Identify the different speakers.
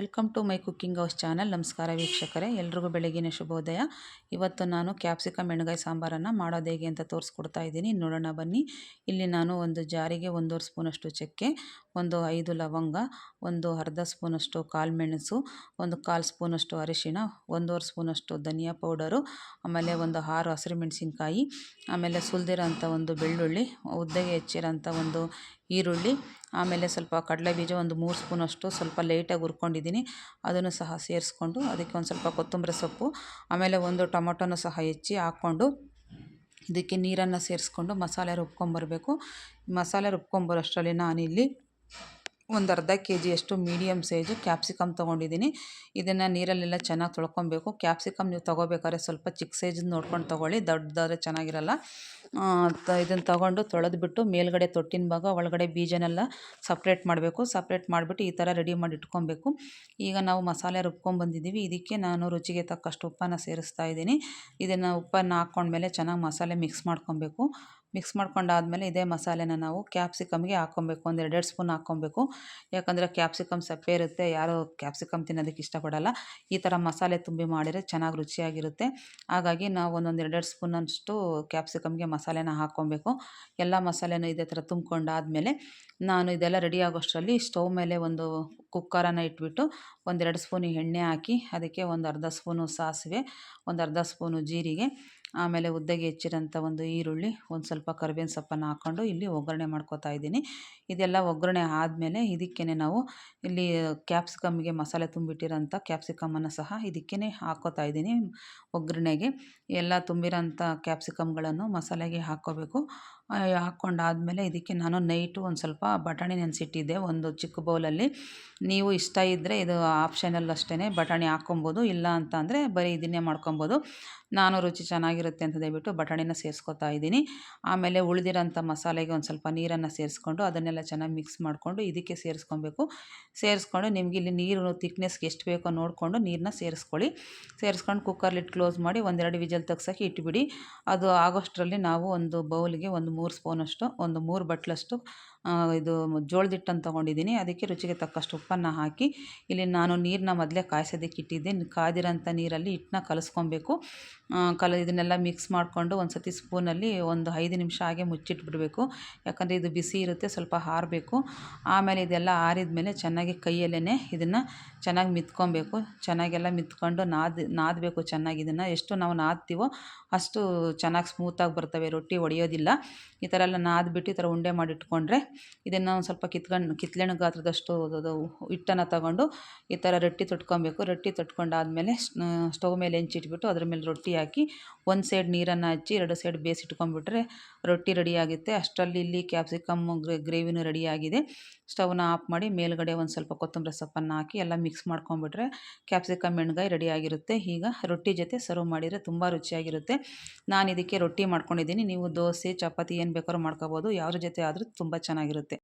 Speaker 1: Welcome to my cooking house channel. ನಮಸ್ಕಾರ ವೀಕ್ಷಕರೇ, ಎಲ್ರಿಗೂ ಬೆಳಗಿನ ಶುಭೋದಯ. ಇವತ್ತು ನಾನು ಕ್ಯಾಪ್ಸಿಕಮ್ ಎಣ್ಗಾಯಿ ಸಾಂಬಾರನ್ನು ಮಾಡೋದು ಹೇಗೆ ಅಂತ ತೋರಿಸ್ಕೊಡ್ತಾ ಇದ್ದೀನಿ. ನೋಡೋಣ ಬನ್ನಿ. ಇಲ್ಲಿ ನಾನು ಒಂದು ಜಾರಿಗೆ ಒಂದೂವರೆ ಸ್ಪೂನಷ್ಟು ಚಕ್ಕೆ, ಒಂದು ಐದು ಲವಂಗ, ಒಂದು ಅರ್ಧ ಸ್ಪೂನಷ್ಟು ಕಾಳು ಮೆಣಸು, ಒಂದು ಕಾಲು ಸ್ಪೂನಷ್ಟು ಅರಿಶಿಣ, ಒಂದೂವರೆ ಸ್ಪೂನಷ್ಟು ಧನಿಯಾ ಪೌಡರು, ಆಮೇಲೆ ಒಂದು ಆರು ಹಸಿರು ಮೆಣಸಿನಕಾಯಿ, ಆಮೇಲೆ ಸುಲ್ದಿರೋಂಥ ಒಂದು ಬೆಳ್ಳುಳ್ಳಿ, ಉದ್ದಗೆ ಹೆಚ್ಚಿರೋಂಥ ಒಂದು ಈರುಳ್ಳಿ, ಆಮೇಲೆ ಸ್ವಲ್ಪ ಕಡಲೆ ಬೀಜ ಒಂದು ಮೂರು ಸ್ಪೂನಷ್ಟು ಸ್ವಲ್ಪ ಲೈಟಾಗಿ ಹುರ್ಕೊಂಡಿದ್ದೀನಿ. ಅದನ್ನು ಸಹ ಸೇರಿಸ್ಕೊಂಡು ಅದಕ್ಕೆ ಒಂದು ಸ್ವಲ್ಪ ಕೊತ್ತಂಬರಿ ಸೊಪ್ಪು, ಆಮೇಲೆ ಒಂದು ಟೊಮೊಟೊನೂ ಸಹ ಹೆಚ್ಚಿ ಹಾಕ್ಕೊಂಡು ಇದಕ್ಕೆ ನೀರನ್ನು ಸೇರಿಸ್ಕೊಂಡು ಮಸಾಲೆ ರುಬ್ಕೊಂಬರಬೇಕು. ಮಸಾಲೆ ರುಬ್ಕೊಂಬರೋಷ್ಟರಲ್ಲಿ ನಾನಿಲ್ಲಿ ಒಂದು ಅರ್ಧ ಕೆ ಜಿಯಷ್ಟು ಮೀಡಿಯಮ್ ಸೈಜು ಕ್ಯಾಪ್ಸಿಕಮ್ ತೊಗೊಂಡಿದ್ದೀನಿ. ಇದನ್ನು ನೀರಲ್ಲೆಲ್ಲ ಚೆನ್ನಾಗಿ ತೊಳ್ಕೊಬೇಕು. ಕ್ಯಾಪ್ಸಿಕಮ್ ನೀವು ತೊಗೋಬೇಕಾದ್ರೆ ಸ್ವಲ್ಪ ಚಿಕ್ಕ ಸೈಜ್ ನೋಡ್ಕೊಂಡು ತೊಗೊಳ್ಳಿ. ದೊಡ್ಡದಾದ್ರೆ ಚೆನ್ನಾಗಿರಲ್ಲ. ಇದನ್ನು ತೊಗೊಂಡು ತೊಳೆದ್ಬಿಟ್ಟು ಮೇಲ್ಗಡೆ ತೊಟ್ಟಿನ ಭಾಗ, ಒಳಗಡೆ ಬೀಜನೆಲ್ಲ ಸಪ್ರೇಟ್ ಮಾಡಬೇಕು. ಸಪ್ರೇಟ್ ಮಾಡಿಬಿಟ್ಟು ಈ ಥರ ರೆಡಿ ಮಾಡಿ ಇಟ್ಕೊಬೇಕು. ಈಗ ನಾವು ಮಸಾಲೆ ರುಬ್ಕೊಂಬಂದಿದ್ದೀವಿ ಇದಕ್ಕೆ ನಾನು ರುಚಿಗೆ ತಕ್ಕಷ್ಟು ಉಪ್ಪನ್ನು ಸೇರಿಸ್ತಾ ಇದ್ದೀನಿ. ಇದನ್ನು ಉಪ್ಪನ್ನು ಹಾಕ್ಕೊಂಡ್ಮೇಲೆ ಚೆನ್ನಾಗಿ ಮಸಾಲೆ ಮಿಕ್ಸ್ ಮಾಡ್ಕೊಬೇಕು. ಮಿಕ್ಸ್ ಮಾಡ್ಕೊಂಡಾದಮೇಲೆ ಇದೇ ಮಸಾಲೆನ ನಾವು ಕ್ಯಾಪ್ಸಿಕಮ್ಗೆ ಹಾಕ್ಕೊಬೇಕು. ಒಂದು ಎರಡೆರಡು ಸ್ಪೂನ್ ಹಾಕ್ಕೊಬೇಕು. ಯಾಕಂದರೆ ಕ್ಯಾಪ್ಸಿಕಮ್ ಸಪ್ಪೆ ಇರುತ್ತೆ. ಯಾರು ಕ್ಯಾಪ್ಸಿಕಮ್ ತಿನ್ನೋದಕ್ಕೆ ಇಷ್ಟಪಡಲ್ಲ. ಈ ಥರ ಮಸಾಲೆ ತುಂಬಿ ಮಾಡಿದರೆ ಚೆನ್ನಾಗಿ ರುಚಿಯಾಗಿರುತ್ತೆ. ಹಾಗಾಗಿ ನಾವು ಒಂದೊಂದು ಎರಡೆರಡು ಸ್ಪೂನಷ್ಟು ಕ್ಯಾಪ್ಸಿಕಮ್ಗೆ ಮಸಾಲೆನ ಹಾಕ್ಕೊಬೇಕು. ಎಲ್ಲ ಮಸಾಲೆನೂ ಇದೇ ಥರ ತುಂಬ್ಕೊಂಡಾದಮೇಲೆ ನಾನು ಇದೆಲ್ಲ ರೆಡಿ ಆಗೋಷ್ಟರಲ್ಲಿ ಸ್ಟವ್ ಮೇಲೆ ಒಂದು ಕುಕ್ಕರನ್ನು ಇಟ್ಬಿಟ್ಟು ಒಂದೆರಡು ಸ್ಪೂನ್ ಎಣ್ಣೆ ಹಾಕಿ ಅದಕ್ಕೆ ಒಂದು ಅರ್ಧ ಸ್ಪೂನು ಸಾಸಿವೆ, ಒಂದು ಅರ್ಧ ಸ್ಪೂನು ಜೀರಿಗೆ ಆಮೇಲೆ ಉದ್ದಗೆ ಹೆಚ್ಚಿರೋಂಥ ಒಂದು ಈರುಳ್ಳಿ, ಒಂದು ಸ್ವಲ್ಪ ಕರ್ಬೇವಿನ ಸೊಪ್ಪನ್ನು ಹಾಕ್ಕೊಂಡು ಇಲ್ಲಿ ಒಗ್ಗರಣೆ ಮಾಡ್ಕೋತಾ ಇದ್ದೀನಿ. ಇದೆಲ್ಲ ಒಗ್ಗರಣೆ ಆದಮೇಲೆ ಇದಕ್ಕೇ ನಾವು ಇಲ್ಲಿ ಕ್ಯಾಪ್ಸಿಕಮ್ಗೆ ಮಸಾಲೆ ತುಂಬಿಟ್ಟಿರೋಂಥ ಕ್ಯಾಪ್ಸಿಕಮನ್ನು ಸಹ ಇದಕ್ಕೇ ಹಾಕ್ಕೋತಾ ಇದ್ದೀನಿ ಒಗ್ಗರಣೆಗೆ. ಎಲ್ಲ ತುಂಬಿರೋಂಥ ಕ್ಯಾಪ್ಸಿಕಮ್ಗಳನ್ನು ಮಸಾಲೆಗೆ ಹಾಕ್ಕೋಬೇಕು. ಹಾಕ್ಕೊಂಡಾದಮೇಲೆ ಇದಕ್ಕೆ ನಾನು ನೈಟು ಒಂದು ಸ್ವಲ್ಪ ಬಟಾಣಿ ನೆನೆಸಿಟ್ಟಿದ್ದೆ, ಒಂದು ಚಿಕ್ಕ ಬೌಲಲ್ಲಿ. ನೀವು ಇಷ್ಟ ಇದ್ದರೆ ಇದು ಆಪ್ಷನಲ್ ಅಷ್ಟೇ ಬಟಾಣಿ ಹಾಕ್ಕೊಬೋದು, ಇಲ್ಲ ಅಂತ ಅಂದರೆ ಬರೀ ಇದನ್ನೇ ಮಾಡ್ಕೊಬೋದು. ನಾನು ರುಚಿ ಚೆನ್ನಾಗಿರುತ್ತೆ ಅಂತ ಹೇಳ್ಬಿಟ್ಟು ಬಟಾಣಿನ ಸೇರಿಸ್ಕೊತಾ ಇದ್ದೀನಿ. ಆಮೇಲೆ ಉಳಿದಿರೋಂಥ ಮಸಾಲೆಗೆ ಒಂದು ಸ್ವಲ್ಪ ನೀರನ್ನು ಸೇರಿಸ್ಕೊಂಡು ಅದನ್ನೆಲ್ಲ ಚೆನ್ನಾಗಿ ಮಿಕ್ಸ್ ಮಾಡಿಕೊಂಡು ಇದಕ್ಕೆ ಸೇರಿಸ್ಕೊಬೇಕು. ಸೇರಿಸ್ಕೊಂಡು ನಿಮಗೆ ಇಲ್ಲಿ ನೀರು ತಿಕ್ನೆಸ್ಗೆ ಎಷ್ಟು ಬೇಕೋ ನೋಡಿಕೊಂಡು ನೀರನ್ನ ಸೇರಿಸ್ಕೊಳ್ಳಿ. ಸೇರಿಸ್ಕೊಂಡು ಕುಕ್ಕರ್ಲಿಟ್ಟು ಕ್ಲೋಸ್ ಮಾಡಿ ಒಂದೆರಡು ವಿಜಲ್ ತೆಗ್ಸೋಕೆ ಇಟ್ಬಿಡಿ. ಅದು ಆಗೋಷ್ಟರಲ್ಲಿ ನಾವು ಒಂದು ಬೌಲ್ಗೆ ಒಂದು ಮೂರು ಸ್ಪೂನಷ್ಟು, ಒಂದು ಮೂರು ಬಟ್ಲಷ್ಟು ಇದು ಜೋಳದ ಹಿಟ್ಟನ್ನು ತೊಗೊಂಡಿದ್ದೀನಿ. ಅದಕ್ಕೆ ರುಚಿಗೆ ತಕ್ಕಷ್ಟು ಉಪ್ಪನ್ನು ಹಾಕಿ, ಇಲ್ಲಿ ನಾನು ನೀರನ್ನ ಮೊದಲೇ ಕಾಯಿಸೋದಕ್ಕೆ ಇಟ್ಟಿದ್ದೆ ಕಾದಿರೋಂಥ ನೀರಲ್ಲಿ ಹಿಟ್ಟನ್ನ ಕಲಸ್ಕೊಬೇಕು. ಕಲ, ಇದನ್ನೆಲ್ಲ ಮಿಕ್ಸ್ ಮಾಡಿಕೊಂಡು ಒಂದು ಸತಿ ಸ್ಪೂನಲ್ಲಿ ಒಂದು ಐದು ನಿಮಿಷ ಹಾಗೆ ಮುಚ್ಚಿಟ್ಬಿಡಬೇಕು. ಯಾಕಂದರೆ ಇದು ಬಿಸಿ ಇರುತ್ತೆ, ಸ್ವಲ್ಪ ಹಾರಬೇಕು. ಆಮೇಲೆ ಇದೆಲ್ಲ ಆರಿದ ಮೇಲೆ ಚೆನ್ನಾಗಿ ಕೈಯಲ್ಲೇ ಇದನ್ನು ಚೆನ್ನಾಗಿ ಮಿತ್ಕೊಬೇಕು. ಚೆನ್ನಾಗೆಲ್ಲ ಮಿತ್ಕೊಂಡು ನಾದಿ, ನಾದಬೇಕು ಚೆನ್ನಾಗಿ ಇದನ್ನು. ಎಷ್ಟು ನಾವು ನಾದ್ತೀವೋ ಅಷ್ಟು ಚೆನ್ನಾಗಿ ಸ್ಮೂತಾಗಿ ಬರ್ತವೆ. ರೊಟ್ಟಿ ಒಡೆಯೋದಿಲ್ಲ. ಈ ಥರ ಎಲ್ಲ ನಾದ್ಬಿಟ್ಟು ಈ ಥರ ಉಂಡೆ ಮಾಡಿಟ್ಕೊಂಡ್ರೆ ಇದನ್ನು ಒಂದು ಸ್ವಲ್ಪ ಕಿತ್ಕೊಂಡು, ಕಿತ್ಲೆಣ್ಣು ಗಾತ್ರದಷ್ಟು ಹಿಟ್ಟನ್ನು ತಗೊಂಡು ಈ ಥರ ರೊಟ್ಟಿ ತೊಟ್ಕೊಬೇಕು. ರೊಟ್ಟಿ ತೊಟ್ಕೊಂಡಾದ್ಮೇಲೆ ಸ್ಟವ್ ಮೇಲೆ ಹೆಂಚಿಟ್ಬಿಟ್ಟು ಅದ್ರ ಮೇಲೆ ರೊಟ್ಟಿ ಹಾಕಿ ಒಂದು ಸೈಡ್ ನೀರನ್ನು ಹಚ್ಚಿ, ಎರಡು ಸೈಡ್ ಬೇಯಿಸಿಟ್ಕೊಂಡ್ಬಿಟ್ರೆ ರೊಟ್ಟಿ ರೆಡಿಯಾಗುತ್ತೆ ಅಷ್ಟರಲ್ಲಿ ಇಲ್ಲಿ ಕ್ಯಾಪ್ಸಿಕಮ್ ಗ್ರೇವಿನೂ ರೆಡಿಯಾಗಿದೆ ಸ್ಟವ್ನ ಆಫ್ ಮಾಡಿ ಮೇಲ್ಗಡೆ ಒಂದು ಸ್ವಲ್ಪ ಕೊತ್ತಂಬರಿ ಸೊಪ್ಪನ್ನು ಹಾಕಿ ಎಲ್ಲ ಮಿಕ್ಸ್ ಮಾಡ್ಕೊಂಬಿಟ್ರೆ ಕ್ಯಾಪ್ಸಿಕಮ್ ಎಣ್ಗಾಯಿ ರೆಡಿಯಾಗಿರುತ್ತೆ ಈಗ ರೊಟ್ಟಿ ಜೊತೆ ಸರ್ವ್ ಮಾಡಿದರೆ ತುಂಬ ರುಚಿಯಾಗಿರುತ್ತೆ. ನಾನು ಇದಕ್ಕೆ ರೊಟ್ಟಿ ಮಾಡ್ಕೊಂಡಿದ್ದೀನಿ. ನೀವು ದೋಸೆ, ಚಪಾತಿ ಏನು ಬೇಕಾದ್ರೂ ಮಾಡ್ಕೋಬೋದು. ಯಾವ್ದ್ರ ಜೊತೆ ಆದರೂ ತುಂಬ ಚೆನ್ನಾಗಿರುತ್ತೆ